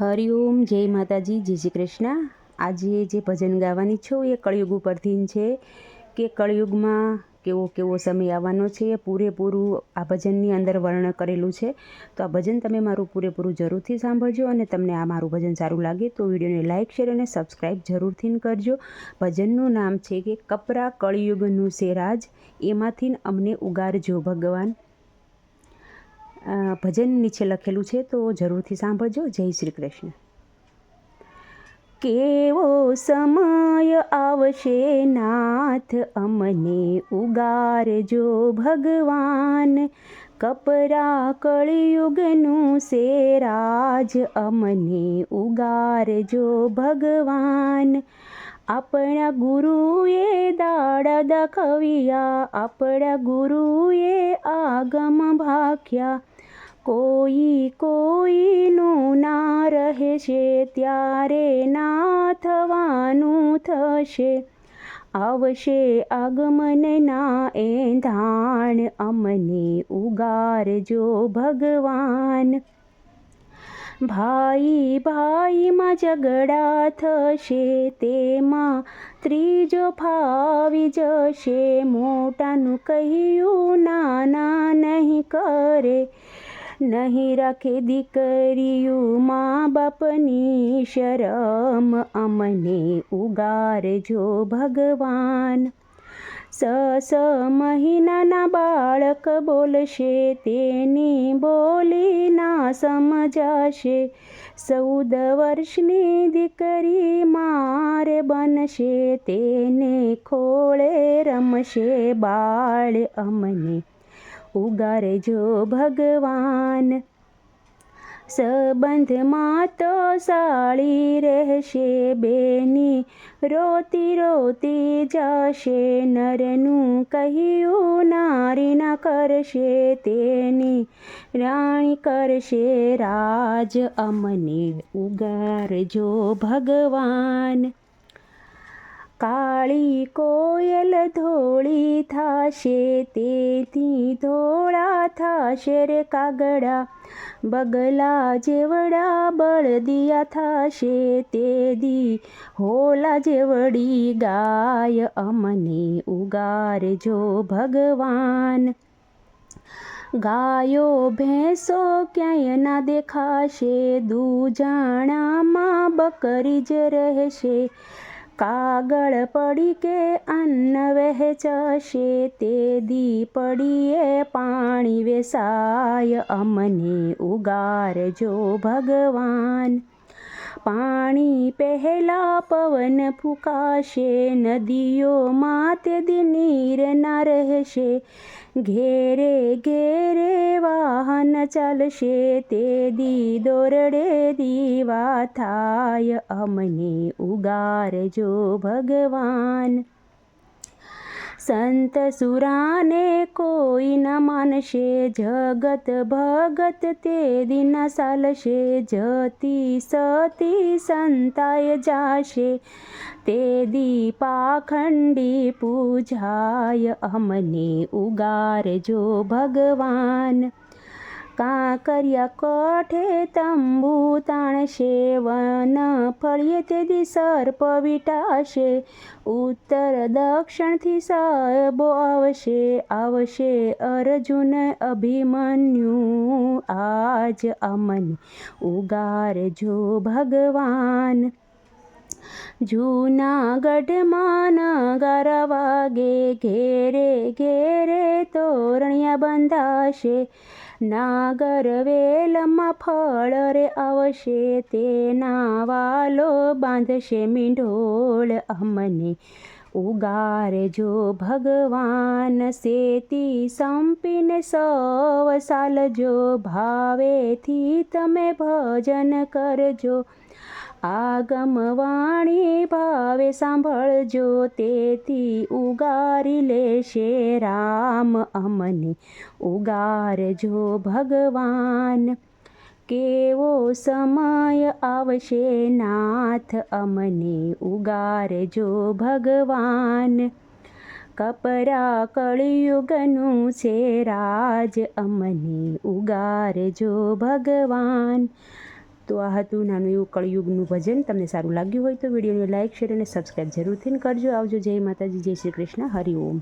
હરિઓમ જય માતાજી, જય શ્રી કૃષ્ણ. આજે જે ભજન ગાવાની છું એ કળિયુગ ઉપરથી છે કે કળિયુગમાં કેવો કેવો સમય આવવાનો છે એ પૂરેપૂરું આ ભજનની અંદર વર્ણન કરેલું છે. તો આ ભજન તમે મારું પૂરેપૂરું જરૂરથી સાંભળજો અને તમને આ મારું ભજન સારું લાગે તો વિડીયોને લાઇક શેર અને સબસ્ક્રાઈબ જરૂરથી કરજો. ભજનનું નામ છે કે કપરા કળિયુગનું સેરાજ. એમાંથી અમને ઉગારજો ભગવાન. ભજન નીચે લખેલું છે, તો જરૂરથી સાંભળજો. જય શ્રી કૃષ્ણ. કેવો સમય આવશે નાથ અમને ઉગારજો ભગવાન. કપરા કળિયુગનું સેરાજ અમને ઉગારજો ભગવાન. આપણા ગુરુએ દાડા દખવ્યા, આપણા ગુરુએ આગમ ભાખ્યા. કોઈ કોઈનું ના રહેશે ત્યારે ના થવાનું થશે. આવશે આગમનના એંધાણ અમને ઉગારજો ભગવાન. ભાઈ ભાઈમાં ઝઘડા થશે, તેમાં ત્રીજો ફાવી જશે. મોટાનું કહ્યું નાના નહીં કરે. નહીં રાખે દીકરીયું મા બાપની શરમ અમને ઉગારજો ભગવાન. સ મહિનાના બાળક બોલશે, તેની બોલી ના સમજાશે. ચૌદ વર્ષની દીકરી મારે બનશે, તેને ખોળે રમશે બાળ અમને ઉગારજો ભગવાન. સંબંધમાં તો સાળી રહેશે બેની. રોતી રોતી જશે નરનું કહ્યું નારીના કરશે તેની. રાણી કરશે રાજ અમને ઉગારજો ભગવાન. કાળી કોયલ ધોળી થાશે તેથી ધોળા થાશે રે કાગડા, બગલા જેવડા બળદિયા થાશે તે દી. હોલા જેવડી ગાય અમને ઉગારજો ભગવાન. ગાયો, ભેંસો ક્યાંય ના દેખાશે, દૂજાણામાં બકરી જ રહેશે. કાગળ પડી કે અન્ન વહેચશે તે દી પડીએ પાણી વેસાય અમને ઉગારજો ભગવાન. પાણી પહેલા પવન ફૂંકાશે નદીઓમાં તે દી નીર ના રહેશે. ઘેરે ઘેરે વાહન ચાલશે, તે દી દોરડે દીવા થાય, અમને ઉગારજો ભગવાન. સંત સુરાને કોઈ ન માનશે. જગત ભગત તે દિન સાલશે જતી સતી સંતાય જાશે. તે દી પાખંડી પૂજાય અમને ઉગારજો ભગવાન. કાંકરિયા કોઠે તંબુ તાણશે, વન ફળીએ તેથી સર્પ વિટાશે ઉત્તર દક્ષિણથી સર્બો આવશે આવશે અર્જુન અભિમન્યુ, આજ અમન ઉગારજો ભગવાન. જૂનાગઢમાં નગારા વાગે ઘેરે ઘેરે તોરણિયા બંધાશે. નાગર વેલમાં ફળ રે આવશે તેના વાલો બાંધશે મીંઢોળ અમને. ઉગારજો ભગવાન સેતી સંપીને સૌ સાલજો, ભાવેથી તમે ભજન કરજો. આગમવાણી ભાવે સાંભળજો, તેથી ઉગારી લેશે રામ અમને. ઉગારજો ભગવાન, કેવો સમય આવશે નાથ અમને? ઉગારજો ભગવાન, કપરા કળિયુગનું છે રાજ અમને. ઉગારજો ભગવાન તો આ હતું નાનું એવું કળિયુગનું ભજન. તમને સારું લાગ્યું હોય તો વિડીયોને લાઇક, શેર અને સબસ્ક્રાઈબ જરૂરથી કરજો. આવજો જય માતાજી, જય શ્રી કૃષ્ણ. હરિ ઓમ.